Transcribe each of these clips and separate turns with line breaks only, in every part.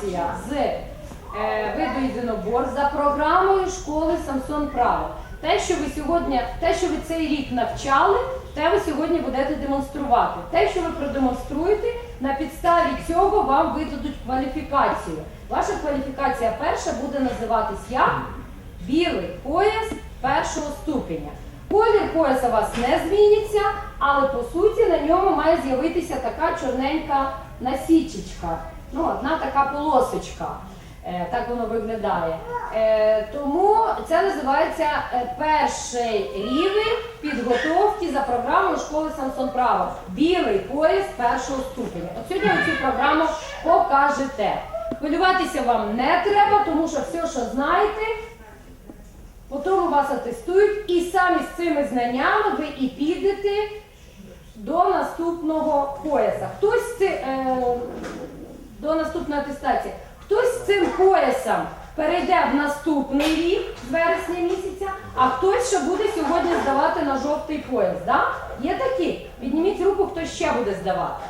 атестація з е, виду єдинобор за програмою школи Самсон Право. Те, що ви сьогодні, те, що ви цей рік навчали, те ви сьогодні будете демонструвати. Те, що ви продемонструєте, на підставі цього вам видадуть кваліфікацію. Ваша кваліфікація перша буде називатись як білий пояс першого ступеня. Колір пояса у вас не зміниться, але по суті на ньому має з'явитися така чорненька насічечка. Ну, одна така полосочка. Е, так воно виглядає. Е, тому це називається е, перший рівень підготовки за програмою школи Самсон Право. Білий пояс першого ступеня. От сьогодні ви цю програму покажете. Хвилюватися вам не треба, тому що все, що знаєте, Потім вас атестують, і самі з цими знаннями ви і підете до наступного пояса. Хтось е, до наступної атестації. Хтось з цим поясом перейде в наступний рік з вересня місяця, а хтось ще буде сьогодні здавати на жовтий пояс. Да? Є такі? Відніміть руку, хто ще буде здавати.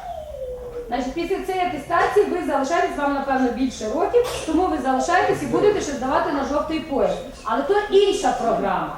Значить, після цієї атестації ви залишаєтесь, вам, напевно, більше років, тому ви залишаєтесь і будете ще здавати на жовтий пояс. Але то інша програма.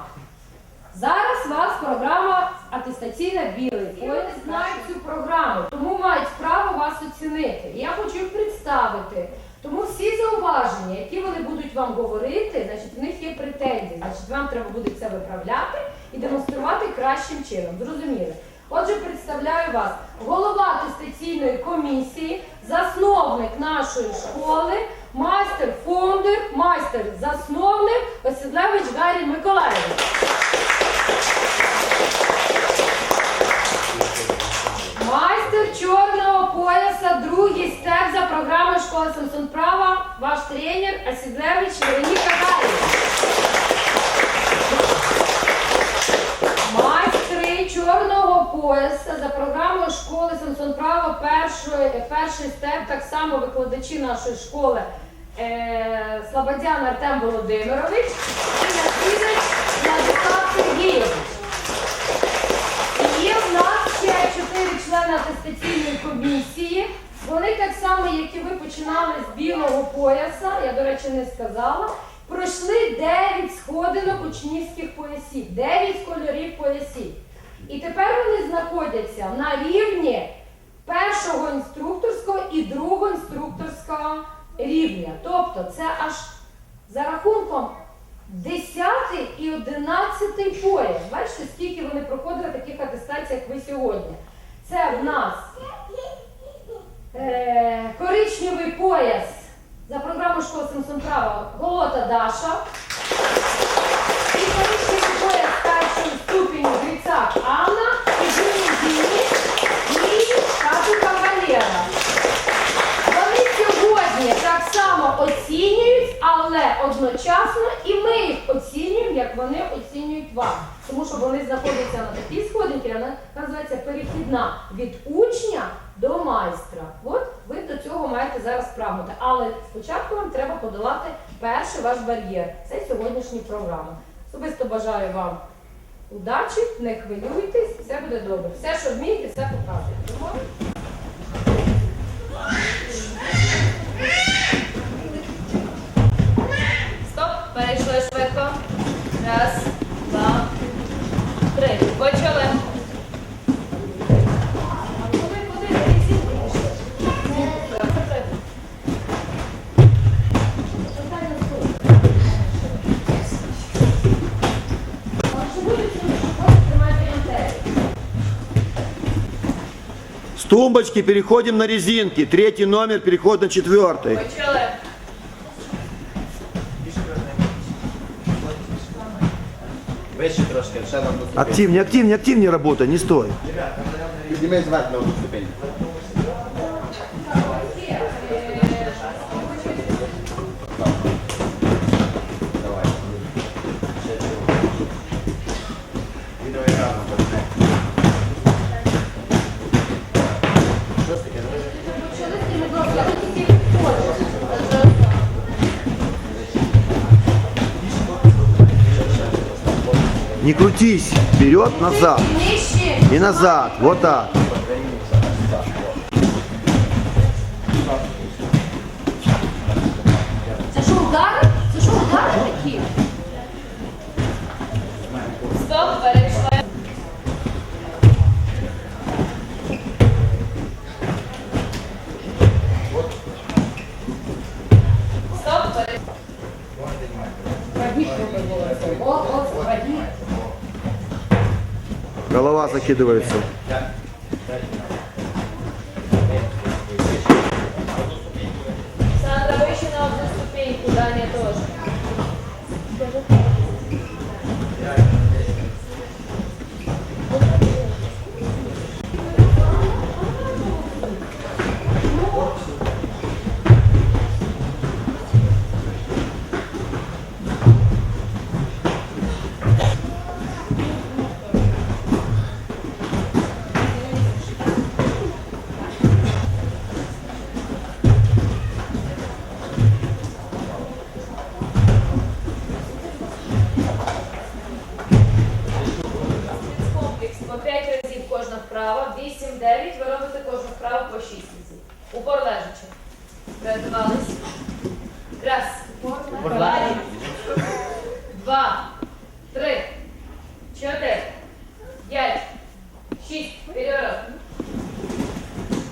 Зараз у вас програма атестаційна білий пояс. знають цю програму, тому мають право вас оцінити. І я хочу їх представити. Тому всі зауваження, які вони будуть вам говорити, значить, в них є претензії. Значить, вам треба буде це виправляти і демонструвати кращим чином. Зрозуміли? Отже, представляю вас голова атестаційної комісії, засновник нашої школи, майстер фондер, майстер засновник Василевич Гарій Миколаївич. Школи Самсон Права, ваш тренер Осідлевич Вероніка Гаріна. Майстри чорного пояса за програмою школи Самсон Право, перший, перший степ, так само викладачі нашої школи е, Слободян Артем Володимирович і Насідець Владислав Сергійович. І в нас ще чотири члени атестаційної комісії. Вони так само, як і ви починали з білого пояса, я, до речі, не сказала, пройшли 9 сходинок учнівських поясів, 9 кольорів поясів. І тепер вони знаходяться на рівні першого інструкторського і другого інструкторського рівня. Тобто це аж за рахунком 10 і 11 пояс. Бачите, скільки вони проходили таких атестацій, як ви сьогодні. Це в нас коричневий пояс за програмою школи Самсон Права Голота Даша. І коричневий пояс першого ступеню Грицак Анна і Жені і Катука Валера. Вони сьогодні так само оцінюють, але одночасно і ми їх оцінюємо, як вони оцінюють вас. Тому що вони знаходяться на такій сходинці, вона називається перехідна від учня до майстра. От ви до цього маєте зараз прагнути. Але спочатку вам треба подолати перший ваш бар'єр. Це сьогоднішня програма. Особисто бажаю вам удачі, не хвилюйтесь, все буде добре. Все, що вмієте, все. Домовились?
Стоп, перейшли швидко. Раз,
тумбочки переходим на резинки. Третий номер, переход на четвертый.
Почали.
Вище трошки, ще на одну ступінь.
Активнее, активнее, активнее работай, не стой.
Піднімись
Не крутись. Вперед, назад. И назад. Вот так. і дивився.
Сандра, вище на одну ступеньку, Даня теж. розглянути кожну справу по 6 разів. Упор лежачи. Передавались. Раз. Упор лежачи. Два. Три. Чотири. П'ять. Шість. Переворот.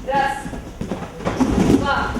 Раз. Два.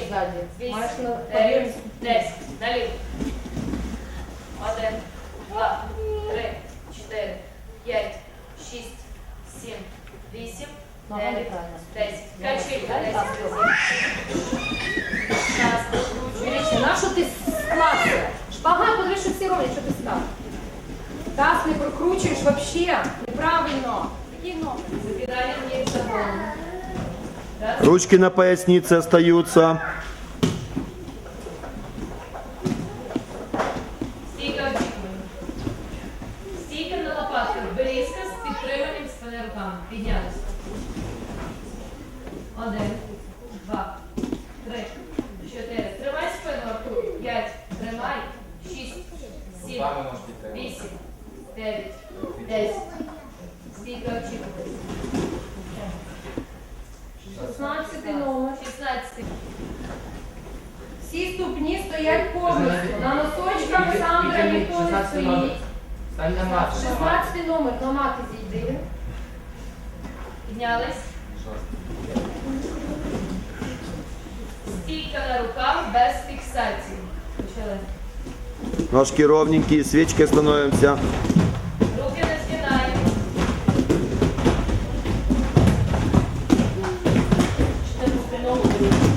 Ні,
ззаді.
Вісім, дев'ять, десять. Далі. Один, два, три, чотири, п'ять, шість, сім, вісім, дев'ять, десять. Качи, десять. Раз,
на що ти склався? Шпагат, подивись, що всі роблять, що ти став. Таз не прокручуєш взагалі. Неправильно.
Який номер? Закидання вниз.
Ручки на пояснице остаются. Ножки ровненькие, свечки становимся.
Руки
разгинаем. Что-то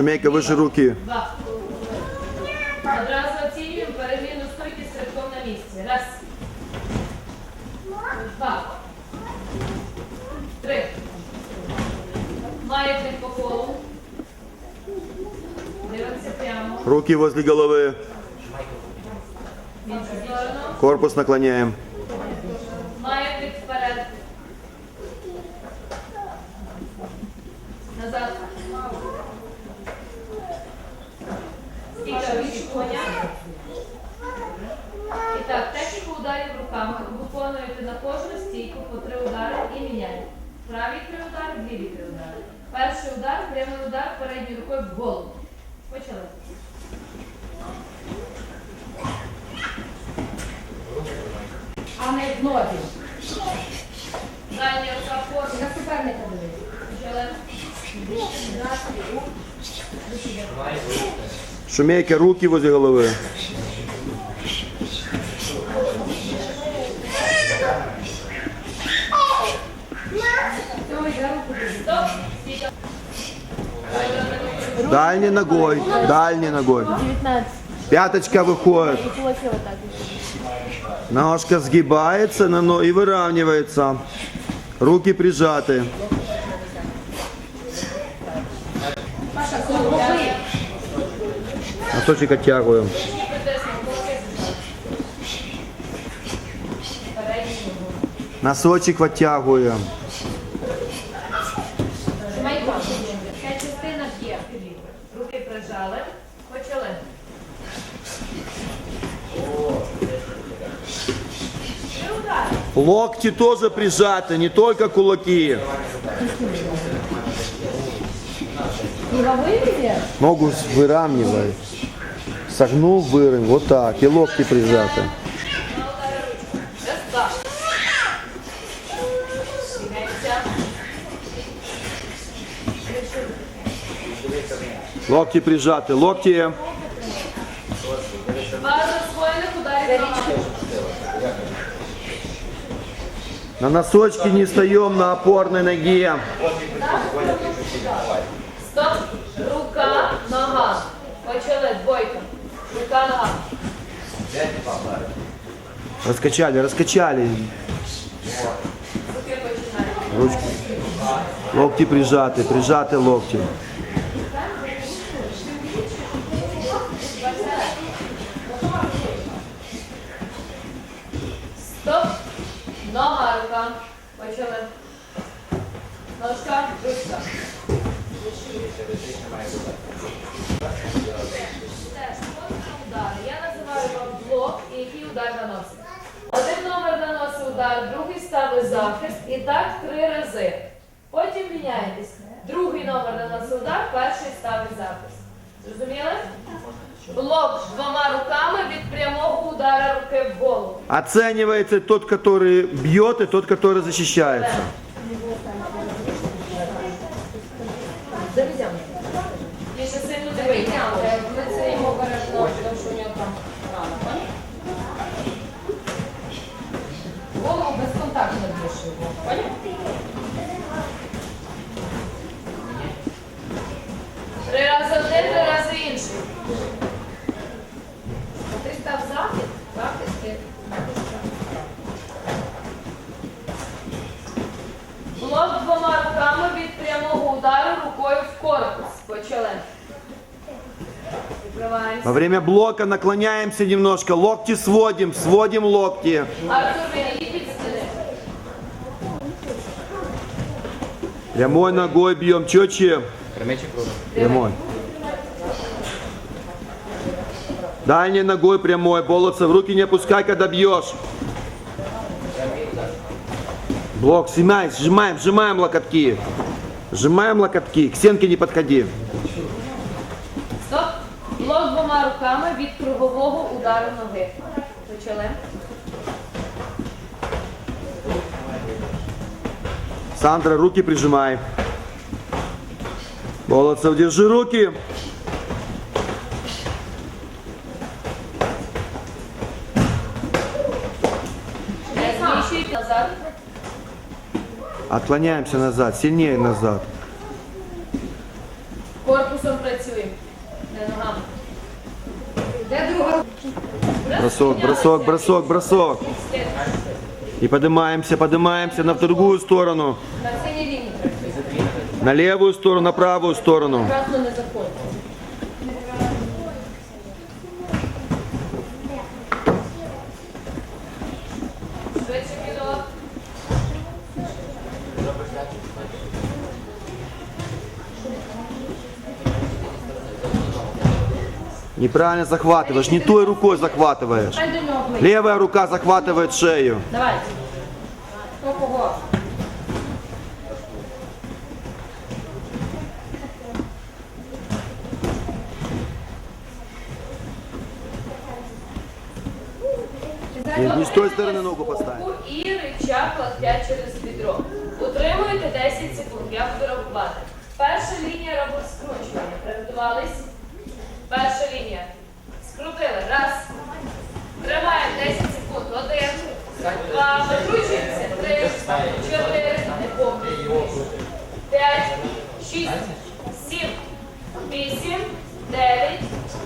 Шумейка, выше руки.
Два. Одразу оцінюємо переміну стойки з стрибком на місці. Раз. Два. Три. Маятник по колу. Дивимося прямо.
Руки возле головы.
В іншу сторону.
Корпус наклоняем.
Міняєте. Праві три ліві три удари. Перший удар, прямий удар передньою рукою в голову. Почали.
А не в ноги.
Дальня рука вперед.
На суперника дивись.
Почали.
Шумейка, руки возле головы. Дальней ногой, дальней ногой.
19.
Пяточка выходит. Ножка сгибается на но- и выравнивается. Руки прижаты. Носочек оттягиваем. Носочек оттягиваем. Локти тоже прижаты, не только кулаки. Ногу выравнивай. Согнул, выровнял. Вот так. И локти прижаты. Локти прижаты. Локти. На носочки не встаем на опорной ноге.
Стоп. Рука, нога. Почали. Двойка. Рука, нога.
Раскачали, раскачали. Ручки. Локти прижаты, прижаты локти.
Нога, рука. Почали. Ножка, ручка. Я називаю вам блок і який удар наносить. Один номер наносить удар, другий ставить захист і так три рази. Потім міняєтесь. Другий номер наносить удар, перший ставить захист. Зрозуміли? Блок двома руками від прямого удара руки в голову.
Оценивается тот, который бьет, и тот, который защищается. время блока наклоняемся немножко, локти сводим, сводим локти.
Артур, відійдіть від стіни.
Прямой ногой бьем, четче.
Прямий чи круглий?
Прямой. Дальней ногой прямой, Болотцев, руки не опускай, когда бьешь. Блок, снимай, сжимаем, сжимаем локотки. Сжимаем локотки, к стенке не подходи.
Руками від кругового удару ноги. Почали.
Сандра, руки прижимай. Болотцев, держи руки.
Назад.
Отклоняемся назад, сильнее назад. Бросок, бросок, бросок, бросок. И поднимаемся, поднимаемся на другую сторону.
На
левую сторону, на правую сторону. Неправильно захватываешь, не той рукой захватываешь.
Дай до нього ближче.
Левая рука захватывает шею.
Давайте. Хто кого?
И не с той стороны ногу поставь.
Руку І рычаг локтя через бідро. Утримуєте 10 секунд. Я буду рахувати. Перша лінія робить скручування. Приготувались? Перша лінія. Скрутили. Раз. Тримаємо 10 секунд. Один. Два. Викручуємося. Три. Чотири. П'ять. Шість. Сім. Вісім. Дев'ять.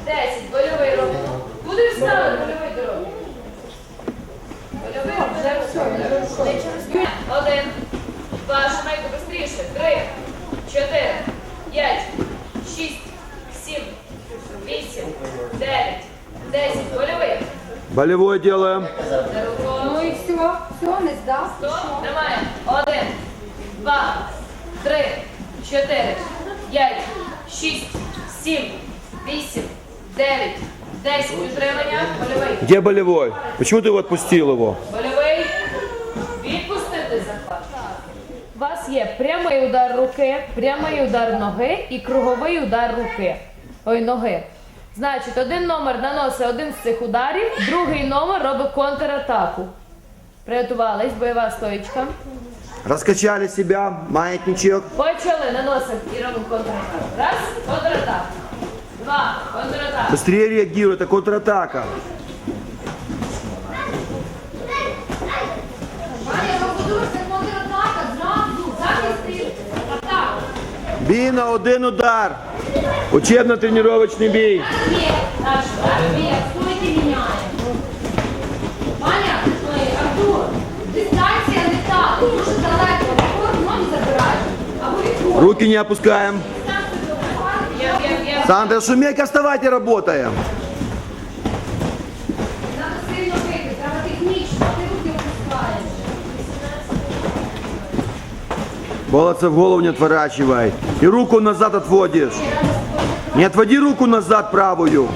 Десять. Больовий робимо. Куди встали больовий дорогу? Больовий вже все. Один. Два. Шумейко быстріше. Три. Чотири. П'ять. Шість. Сім. Вісім. Дев'ять. Десять. Больовий.
Болевой делаем.
Ну і все, все, не здав.
Стоп, тримаємо. Один, два, три, чотири, п'ять, шість, сім, вісім, дев'ять, десять. Утримання. Больовий.
Где болевой? Почему ты его отпустил его?
Больовий. Відпустити захват. У вас є прямий удар руки, прямий удар ноги і круговий удар руки. Ой, ноги. Значить, один номер наносить один з цих ударів, другий номер робить контратаку. Приготувались, бойова стоїчка.
Раскачали себя, маятничек.
Почали, наносимо і робимо контратаку. Раз, контратака. Два, контратака.
Быстрее реагируй, это контратака. Бей на один удар. Учебно-тренировочный бей.
Нет, наш, нет, стойте меняем. Ваня, ой, Артур, дистанція не та, ти дуже далеко, виходь, ноги забираєш. Або відходь.
Руки не опускаем.
Є, є, є.
Сандра, шумейка, вставайте, работаем. Волосы в голову не отворачивай. И руку назад отводишь. Не отводи руку назад правую.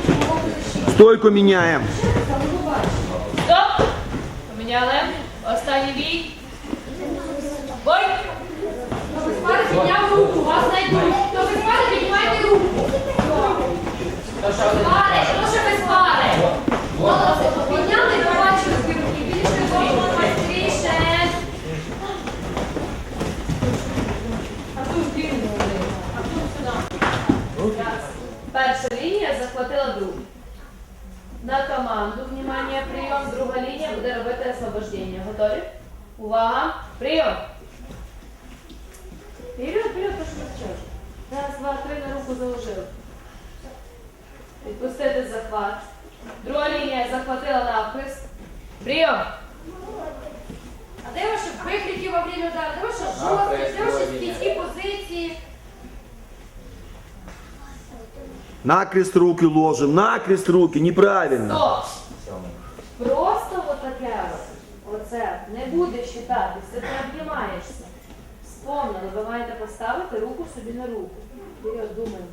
Стойку меняем.
Стоп! Поміняли. Останній бій. Бой!
Хто пари підняв руку, вас знайдуть. Хто без пари, піднімайте руку. Без пари, хто ще без пари? Молодці, підняли і побачили дві руки. Більше голову, майстріше. Артур, кинули. Артур, сюди.
Раз. Перша лінія захватила другу. На команду, внимание, прийом. Друга лінія буде робити освобождення. Готові? Увага! Прийом! Вперед, вперед, то що почав. Раз, два, три, на руку заложили. Відпустити захват. Друга лінія захватила навхист. Прийом!
А де ваші викрики во время удару? Де ваша жорсткість? Де ваші стійкі позиції?
Накрест руки ложим, накрест руки, неправильно.
Стоп! Просто отаке от. Оце не буде считатися, ти обнімаєшся. Вспомнили, ви маєте поставити руку собі на руку. Вперед, думаємо.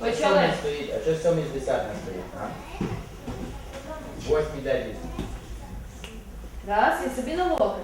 Почали.
стоїть, а що сьомий з десятим стоїть, а? Восьмий де десь.
Раз, і собі на локоть.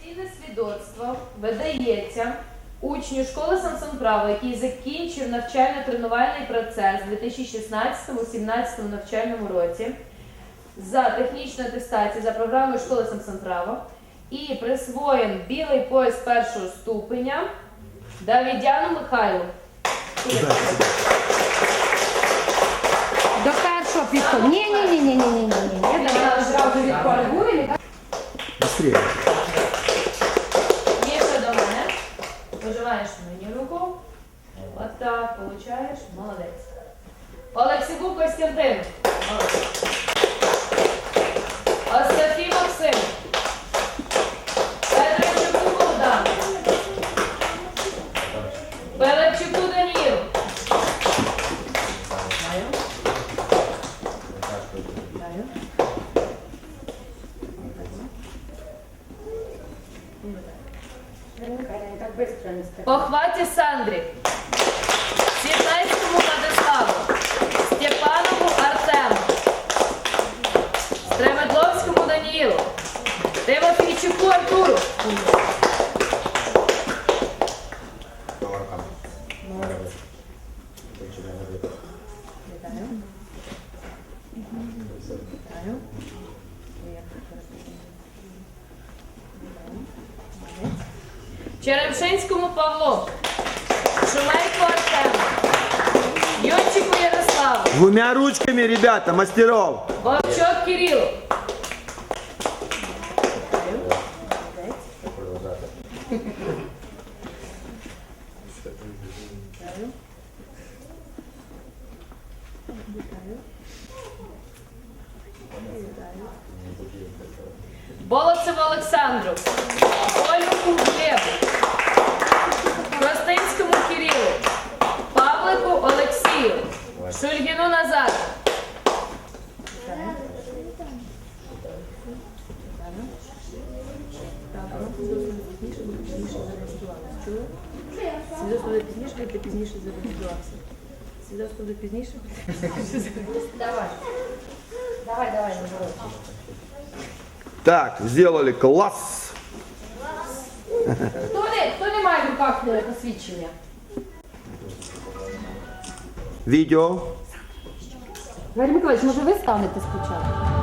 Офіційне свідоцтво видається учню школи Самсон Право, який закінчив навчально-тренувальний процес у 2016-2017 навчальному році за технічну атестацію за програмою школи Самсон Право і присвоєн білий пояс першого ступеня Давідяну Михайлу.
Підходу. Ні, ні, ні, ні, ні, ні, ні, ні. Я одразу відкоригую.
Быстрее.
Міша до мене. Пожимаєш мені руку. Вот так, получаєш. Молодець. Олексігу Костянтин. Молодець. Черемшинському Павлу. Шумейку Артему. Юрчику Ярославу.
Двумя ручками, ребята, мастеров.
Вовчок Кирилу.
Свідоцтво буде пізніше, ти пізніше зареєструвався. Свідоцтво буде пізніше.
Давай. Давай, давай, Єгор.
Так, сделали класс.
Хто не, хто не має в руках е, посвідчення?
Видео.
Валерій Миколаївич, може ви станете спочатку?